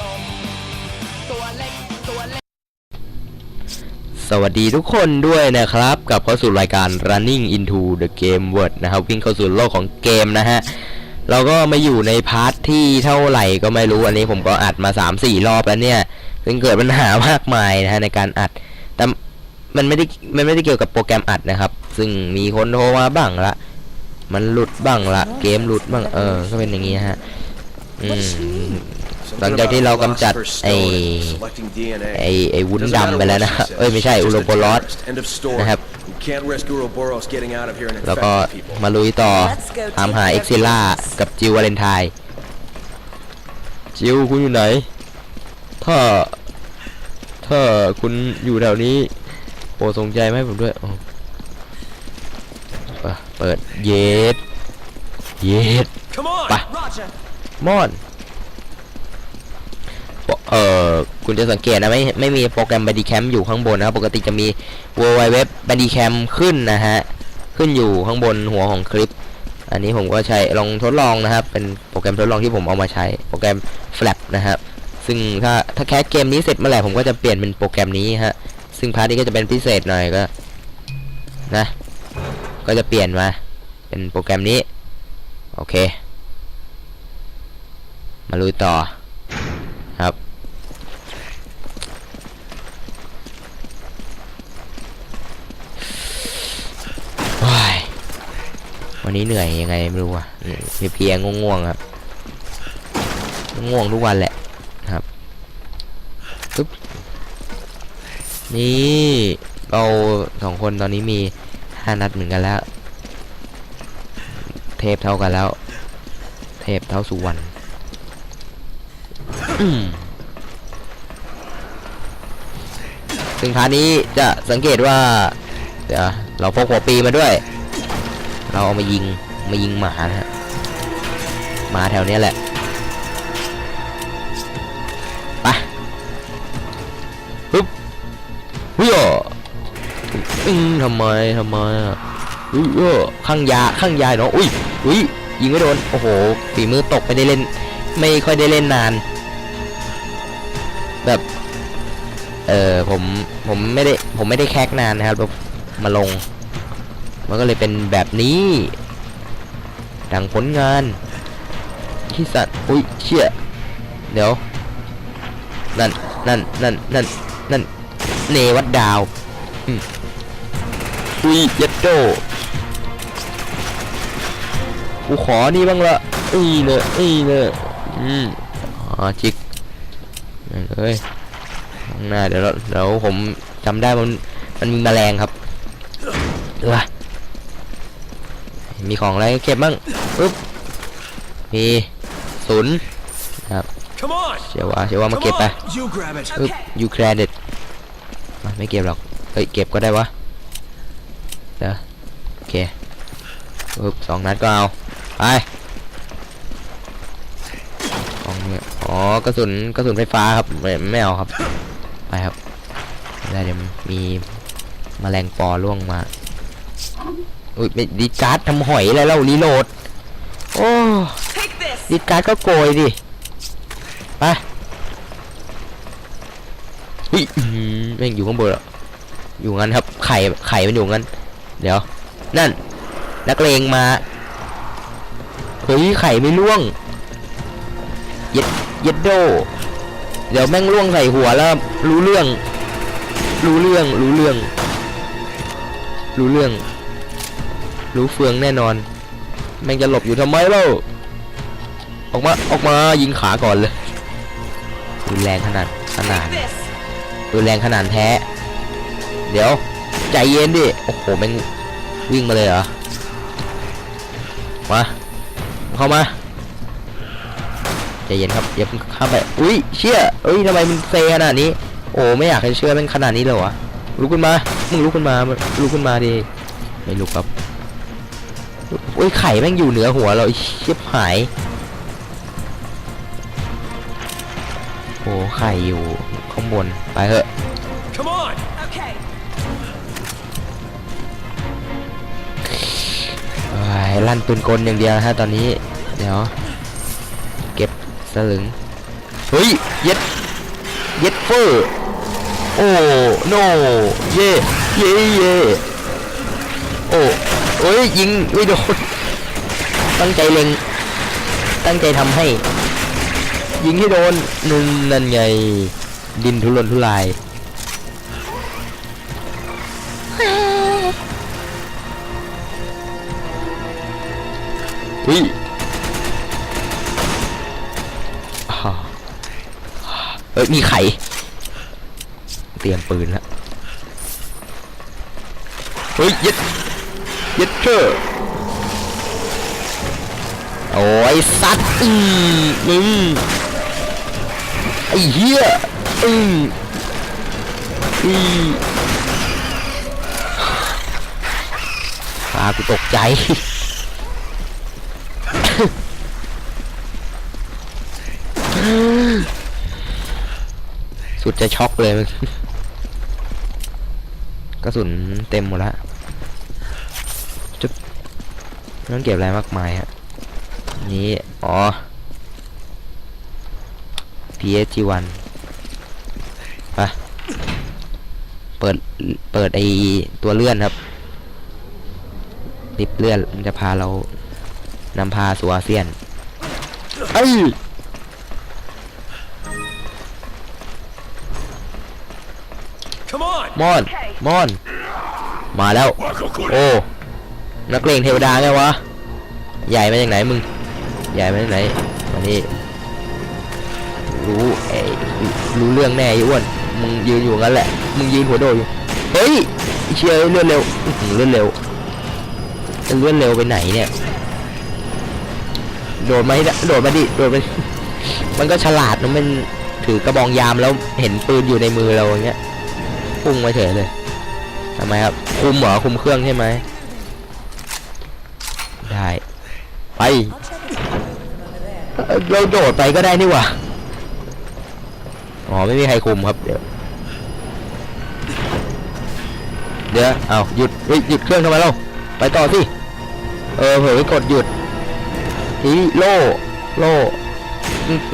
นมตัวเล็กตัวเล็ก สวัสดีทุกคนด้วยนะครับกลับเข้าสู่รายการ running into the game world นะครับ วิ่งเข้าสู่โลกของเกมนะฮะ เราก็มาอยู่ในพาร์ทที่เท่าไหร่ก็ไม่รู้อันนี้ผมก็อัดมา 3-4 รอบแล้วเนี่ยซึ่งเกิดปัญหามากมายนะฮะในการอัด แต่มันไม่ได้มันไม่ได้เกี่ยวกับโปรแกรมอัดนะครับ ซึ่งมีคนโทรมาบ้างละมันหลุดบ้างละเกมหลุดบ้างเออ ก็เป็นอย่างนี้ฮะอืม หลังจากที่เรากำจัดไอ้ไอ้ไอ้วุ้นดำไปแล้วนะเอ้ยไม่ใช่อุโรโบลอสนะครับแล้วก็มาลุยต่อตามหาเอ็กซิล่ากับจิววาเลนไทน์จิวคุณอยู่ไหน ถ้า ถ้าคุณอยู่แถวนี้โปรดส่งใจมาให้ผมด้วยอ๋อเปิดเปิดเยดเยด Come on! ไปมอนปก เอ่อคุณจะสังเกตนะไม่ไม่มีโปรแกรม Bodycam อยู่ข้างบนนะครับปกติจะมี w w w Bodycam ขึ้นนะฮะขึ้นอยู่ข้างบนหัวของคลิป อันนี้ผมก็ใช้ลองทดลองนะครับ เป็นโปรแกรมทดลองที่ผมเอามาใช้โปรแกรม Flap นะครับซึ่งถ้าถ้าแคสเกมนี้เสร็จเมื่อไหร่ผมก็จะเปลี่ยนเป็นโปรแกรมนี้ฮะซึ่งพาร์ทนี้ก็จะเป็นพิเศษหน่อยก็นะ ก็จะเปลี่ยนมา เป็นโปรแกรมนี้ โอเค มาลุยต่อ ครับว้ายวันนี้เหนื่อยยังไงไม่รู้อะเพลียๆง่วงๆครับ ง่วงทุกวันแหละครับปึ๊บนี่เราสองคนตอนนี้มีห้านัดเหมือนกันแล้ว เทพเท่ากันแล้ว เทพเท่าสุวรรณ อืมซึ่งพานี้จะสังเกตว่า เดี๋ยวเราพกหัวปีมาด้วย เราเอามายิงมายิงหมานะฮะหมาแถวนี้แหละไปปึ๊บเฮ้ยอะอืมทำไมทำไมอะอุ้ยข้างยาข้างยาเนาะอุ้ยอุ้ยยิงไม่โดนโอ้โหฝีมือตกไม่ได้เล่น ไม่ค่อยได้เล่นนาน แบบ เออผมผมไม่ได้ผมไม่ได้แคกนานนะครับมาลง มันก็เลยเป็นแบบนี้ดังผลงานที่สัตว์อุ้ยเชี่ยเดี๋ยว นั่นนั่นนั่นนั่นนั่นเนวัดดาวอืมอุ้ยยัดโดกูขอนี่บ้างละอีเนอะอีเนอะอืมอ๋อจิก เลยข้างหน้าเดี๋ยวเราเดี๋ยวผมจำได้มันมันมีแมลงครับเออมีของอะไรเก็บบ้างปึ๊บมีศูนย์ครับ Come on! เชียวว่าเชียวว่ามา Come เก็บไป on! You grab it. ปึ๊บยูเครดิตมาไม่เก็บหรอกเฮ้ยเก็บก็ได้วะเดี๋ยวโอเคปึ๊บสองนัดก็เอาไปของเนี่ยอ๋อ กระสุนกระสุนไฟฟ้าครับไม่ไม่เอาครับ ไปครับได้เดี๋ยวมีแมลงปอล่วงมา อุ้ยดีการ์ดทำหอยอะไรแล้วรีโหลด โอ้ดีการ์ดก็โกยดิ ไปเฮ้ยแม่งอยู่ข้างบนอะอยู่งั้นครับ ไข่ไข่มันอยู่งั้น เดี๋ยว นั่น นักเลงมา เฮ้ยไข่ไม่ล่วง เย็ดเย็ดโด เดี๋ยวแม่งล่วงใส่หัวแล้วรู้เรื่อง รู้เรื่อง รู้เรื่อง รู้เรื่อง รู้เฟืองแน่นอน แม่งจะหลบอยู่ทำไมเล่า ออกมา ออกมายิงขาก่อนเลยรุนแรงขนาดขนาด Take this! รุนแรงขนาดแท้ เดี๋ยว ใจเย็นดิ โอ้โหแม่งวิ่งมาเลยเหรอ มา เข้ามา ใจเย็นครับอย่าเพิ่งเข้าไปอุ้ยเชี่ยเอ้ยทำไมมันเซขนาดนี้ โอ้ไม่อยากให้เชื่อแม่งขนาดนี้เลยวะลุกขึ้นมามึงลุกขึ้นมาลุกขึ้นมาดิไม่ลุกครับอุ้ยไข่แม่งอยู่เหนือหัวเราไอ้เชิบหายโอ้ไข่อยู่ข้างบนไปเถอะ Come on! Okay. เอ้ยลั่นปืนกลอย่างเดียวนะฮะตอนนี้ เดี๋ยว ตะลึง เฮ้ย เย็ด เย็ดเฟอร์ โอ้โนเย่เย่เย่โอ้เอ้ย ยิงไม่โดน ตั้งใจเล็ง ตั้งใจทำให้ ยิงให้โดนนั่นนั่นไง ดินทุรนทุรายอุ้ย เอ้ยมีไข่เตรียมปืนแล้วเฮ้ยยึดยึดเชอร์โอ้ยสัตว์อืมมึงไอ้เหี้ยอืมอืมพากูตกใจ สุดจะช็อกเลยกระสุนเต็มหมดแล้วจุ๊บไม่ต้องเก็บอะไรมากมายฮะนี่อ๋อ PSG1 ไปเปิด เปิดไอตัวเลื่อนครับลิฟเลื่อนมันจะพาเรานำพาสู่อาเซียน เอ้ย มอน มอน มาแล้ว โอ้ นักเลงเทวดาไงวะ ใหญ่มาจากไหนมึง ใหญ่มาจากไหน มานี่ รู้ไอ้รู้เรื่องแน่ไอ้วน มึงยืนอยู่งั้นแหละ มึงยืนหัวโดอยู่ เฮ้ยเชียเลื่อนเร็วเลื่อนเร็วเลื่อนเร็วไปไหนเนี่ย โดดมาให้ได้โดดมาดิ โดดไปมันก็ฉลาดนะมันถือกระบองยามแล้วเห็นปืนอยู่ในมือเราอย่างเงี้ย พุ่งมาเฉยเลยทำไมครับ คุมเหรอคุมเครื่องใช่ไหมได้ไปเราโดดไปก็ได้นี่หว่าอ๋อไม่มีใครคุมครับ เดี๋ยวเดี๋ยวเอาหยุดเฮ้ยหยุดเครื่องทำไมเราไปต่อสิเออเผลอไปกดหยุดทีโล่โล่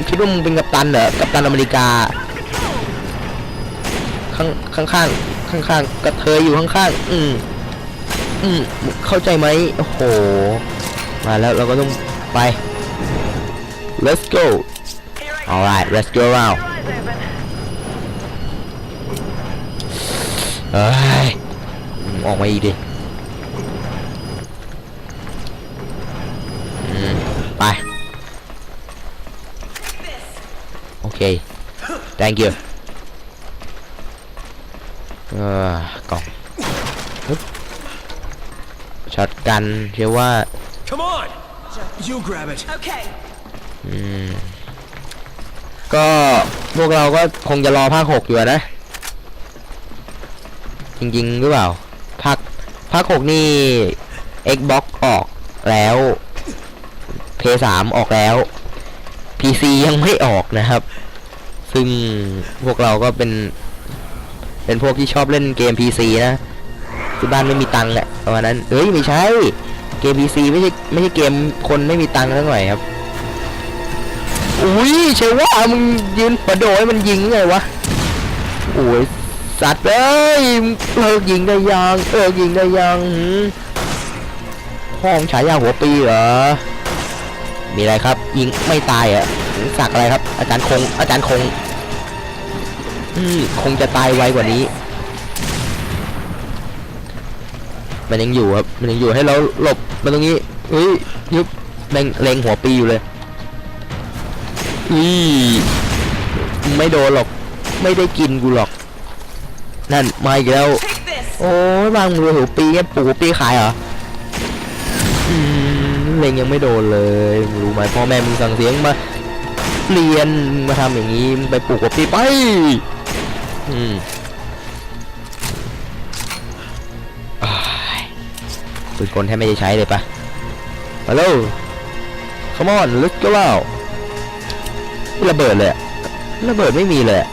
คิดว่ามึงเป็นกัปตันเหรอกัปตันอเมริกา ข้างข้างข้างข้างข้างกระเทยอยู่ข้างข้างอืมอืมเข้าใจไหมโอ้โห มาแล้วเราก็ต้องไป let's go alright let's go around เอ้ยออกมาอีกดิไป โอเค thank you เออกล่องปึ๊บช็อตกันเชื่อว่า Come on You grab it Okay. อืมก็พวกเราก็คงจะรอภาคหกอยู่อะนะ จริงๆหรือเปล่า ภาคภาคหกนี่ Xbox ออกแล้ว PS3 ออกแล้ว PC ยังไม่ออกนะครับ ซึ่งพวกเราก็เป็น เป็นพวกที่ชอบเล่นเกม PC นะที่บ้านไม่มีตังค์แหละประมาณนั้นเอ้ยไม่ใช่เกม PC ไม่ใช่ไม่ใช่เกมคนไม่มีตังค์สักหน่อยครับอุ้ยเชว่ามึงยืนประโดดให้มันยิงไงวะโอ้ยสัตว์เอ้ยเลิกยิงได้ยังเลิกยิงได้ยังห้องฉายาหัวปีเหรอมีอะไรครับ ยิงไม่ตายอะสักอะไรครับ อาจารย์คงอาจารย์คง อืมคงจะตายไวกว่านี้ มันยังอยู่ครับ มันยังอยู่ให้เราหลบมาตรงนี้เฮ้ยยุบเล็งเลงหัวปีอยู่เลยอีไม่โดนหรอก ไม่ได้กินกูหรอก นั่นมาอีกแล้ว โอ้ยบางมือหัวปีเนี่ยปลูกปีขายเหรออืมเล็งยังไม่โดนเลยรู้ไหมพ่อแม่มึงสั่งเสียงมาเรียนมาทำอย่างนี้ไปปลูกหัวปีไป อืมอ้ายปืนกลแทบไม่ได้ใช้เลยปะมาเร็ว come on let's go out ระเบิดเลยอะระเบิดไม่มีเลยอะ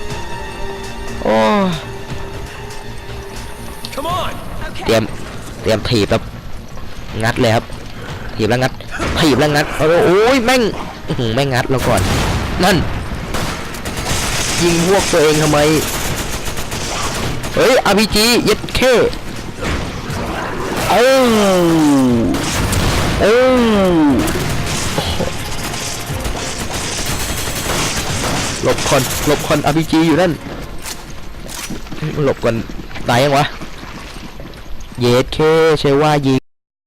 โอ้ย Come on เตรียมเตรียมถีบแล้วงัดเลยครับถีบแล้วงัดถีบแล้วงัดโอ้โหโอ้ยแม่งอื้อหือแม่งงัดเราก่อน นั่นยิงพวกตัวเองทำไมเฮ้ยอพจีเย็ดเข้เอ้าเอ้าหลบคนหลบคนอภิจีอยู่นั่นหลบก่อนตายยังวะ เย็ดเคใช่ว่ายิง